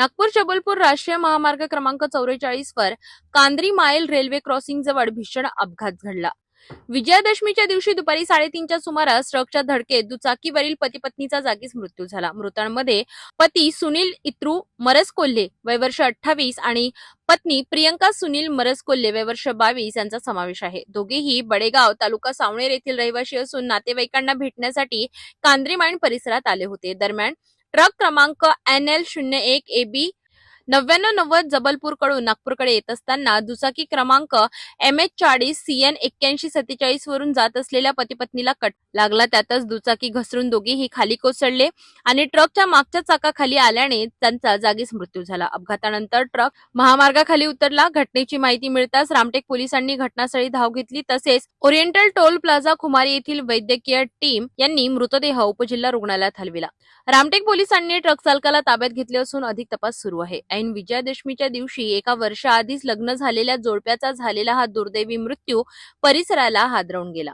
नागपूर जबलपूर राष्ट्रीय महामार्ग क्रमांक चौवेचाळीस वर कांद्री माईल रेल्वे क्रॉसिंग जवळ भीषण अपघात घडला. विजयादशमीच्या दिवशी दुपारी साडेतीनच्या सुमारास ट्रकच्या धडकेत दुचाकीवरील पती पत्नीचा जागीच मृत्यू झाला. मृतांमध्ये पती सुनील इत्रू मरस कोल्हे वय वर्ष अठ्ठावीस आणि पत्नी प्रियंका सुनील मरस कोल्हे वय वर्ष बावीस यांचा समावेश आहे. दोघेही बडेगाव तालुका सावणेर येथील रहिवासी असून नातेवाईकांना भेटण्यासाठी कांद्रीमाईण परिसरात आले होते. दरम्यान ट्रक क्रमांक एन एल शून्य एक ए बी नव्याण्णव नव्वद जबलपूरकडून नागपूरकडे येत असताना दुचाकी क्रमांक एम एच चाळीस सी एन एक्क्याऐंशी सत्तेचाळीस वरून जात असलेल्या पतीपत्नीला कट लागला. त्यातच दुचाकी घसरून दोघेही खाली कोसळले आणि ट्रकच्या मागच्या चाकाखाली आल्याने त्यांचा जागीच मृत्यू झाला. अपघातानंतर ट्रक महामार्गाखाली उतरला. घटनेची माहिती मिळताच रामटेक पोलिसांनी घटनास्थळी धाव घेतली. तसेच ओरिएंटल टोल प्लाझा खुमारी येथील वैद्यकीय टीम यांनी मृतदेह उपजिल्हा रुग्णालयात हलविला. रामटेक पोलिसांनी ट्रक चालकाला ताब्यात घेतले असून अधिक तपास सुरू आहे. ऐन विजयादशमीच्या दिवशी एका वर्षाआधीच लग्न झालेल्या जोडप्याचा झालेला हा दुर्दैवी मृत्यू परिसराला हादरवून गेला.